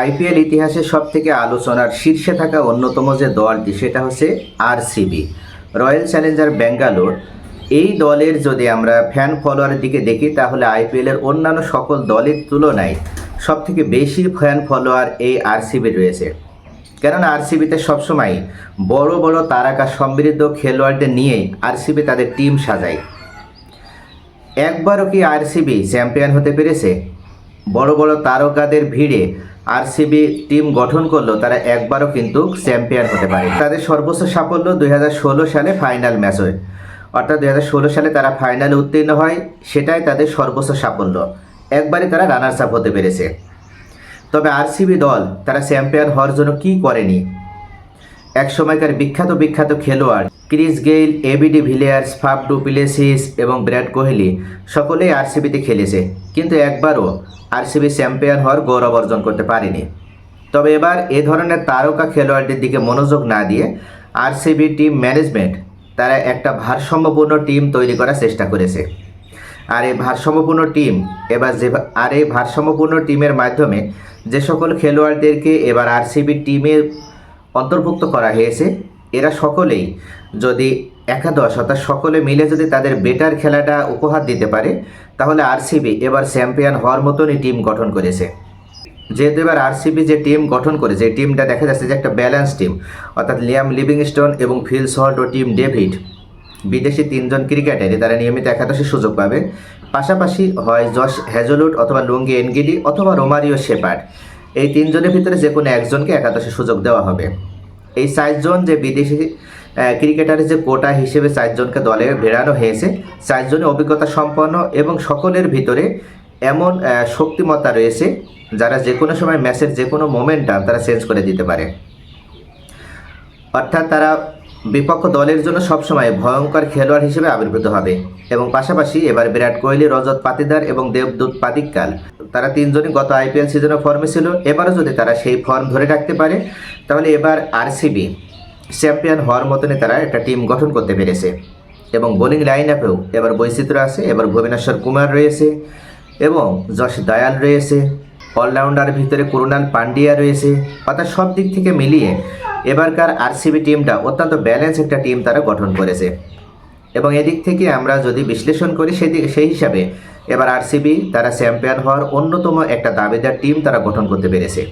IPL ইতিহাসে সব থেকে আলোচনার শীর্ষে থাকা অন্যতম যে দলটি, সেটা হচ্ছে আরসিবি। Royal Challenger Bangalore. এই দলের যদি আমরা ফ্যান ফলোয়ারের দিকে দেখি, তাহলে আইপিএলের অন্যান্য সকল দলের তুলনায় সব থেকে বেশি ফ্যান ফলোয়ার এই আরসিবির রয়েছে। কেননা আরসিবিতে সবসময় বড় বড় তারকা সমৃদ্ধ খেলোয়াড়দের নিয়ে আরসিবি তাদের টিম সাজায়। একবারও কি আরসিবি চ্যাম্পিয়ন হতে পেরেছে? বড় বড় তারকাদের ভিড়ে আরসিবি টিম গঠন করল তারা একবারও কিন্তু চ্যাম্পিয়ন হতে পারে তাদের সর্বোচ্চ সাফল্য দুই হাজার ষোলো সালে ফাইনাল ম্যাচ হয়। অর্থাৎ দুই হাজার ষোলো সালে তারা ফাইনালে উত্তীর্ণ হয়, সেটাই তাদের সর্বোচ্চ সাফল্য। একবারে তারা রানার্স আপ হতে পেরেছে। তবে আরসিবি দল, তারা চ্যাম্পিয়ন হওয়ার জন্য কী করেনি? এক সময়কার বিখ্যাত বিখ্যাত খেলোয়াড় Chris Gayle, ABD Villiers Faf du Plessis এবং বিরাট কোহলি সকলেই আরসিবিতে খেলেছে, কিন্তু একবারও আরসিবি চ্যাম্পিয়ন হওয়ার গৌরব অর্জন করতে পারেনি। তবে এবার এ ধরনের তারকা খেলোয়াড়দের দিকে মনোযোগ না দিয়ে আরসিবি টিম ম্যানেজমেন্ট তারা একটা ভারসাম্যপূর্ণ টিম তৈরি করার চেষ্টা করেছে। আর এই ভারসাম্যপূর্ণ টিম এবার যে আর এই ভারসাম্যপূর্ণ টিমের মাধ্যমে যে সকল খেলোয়াড়দেরকে এবার আরসিবি টিমে অন্তর্ভুক্ত করা হয়েছে। এরা সকলেই যদি একাদশ অর্থাৎ সকলে মিলে যদি তাদের বেটার খেলাটা উপহার দিতে পারে, তাহলে আরসিবি এবার চ্যাম্পিয়ন হওয়ার মতনই টিম গঠন করেছে। যেহেতু এবার আরসিবি যে টিম গঠন করেছে, এই টিমটা দেখা যাচ্ছে যে একটা ব্যালেন্স টিম। অর্থাৎ লিয়াম লিভিংস্টোন এবং ফিল সল্ট ও টিম ডেভিড, বিদেশি তিনজন ক্রিকেটারই তারা নিয়মিত একাদশে সুযোগ পাবে। পাশাপাশি হয় জশ হ্যাজলুট অথবা লুঙ্গি এনগিডি অথবা রোমারিও শেপার্ড। এই তিনজনের ভিতরে যে কোনো একজনকে একাদশে সুযোগ দেওয়া হবে। এই চারজন যে বিদেশি ক্রিকেটারের যে কোটা হিসেবে চারজনকে দলে ভেড়ানো হয়েছে, চারজনের অভিজ্ঞতা সম্পন্ন এবং সকলের ভিতরে এমন শক্তিমত্তা রয়েছে যারা যে কোনো সময় ম্যাচের যে কোনো মোমেন্টটা তারা চেঞ্জ করে দিতে পারে। অর্থাৎ তারা বিপক্ষ দলের জন্য সবসময় ভয়ঙ্কর খেলোয়াড় হিসেবে আবির্ভূত হবে এবং পাশাপাশি এবার বিরাট কোহলি, রজত পাতিদার এবং দেবদূত পাতিক্কাল তারা তিনজনই গত আইপিএল সিজনে ফর্মে ছিল। এবারও যদি তারা সেই ফর্ম ধরে রাখতে পারে, তাহলে এবার আরসিবি চ্যাম্পিয়ন হওয়ার মতনই তারা একটা টিম গঠন করতে পেরেছে। এবং বোলিং লাইন আপেও এবার বৈচিত্র্য আছে। এবার ভুবনেশ্বর কুমার রয়েছে এবং যশ দয়াল রয়েছে। অলরাউন্ডার ভিতরে করুণাল পান্ডিয়া রয়েছে। অর্থাৎ সব দিক থেকে মিলিয়ে এবারকার আরসিবি টিমটা অত্যন্ত ব্যালেন্স একটা টিম তারা গঠন করেছে। এবং এদিক থেকে আমরা যদি বিশ্লেষণ করি সেদিক সেই হিসাবে এবার আরসিবি তারা চ্যাম্পিয়ন হওয়ার অন্যতম একটা দাবিদার টিম তারা গঠন করতে পেরেছে।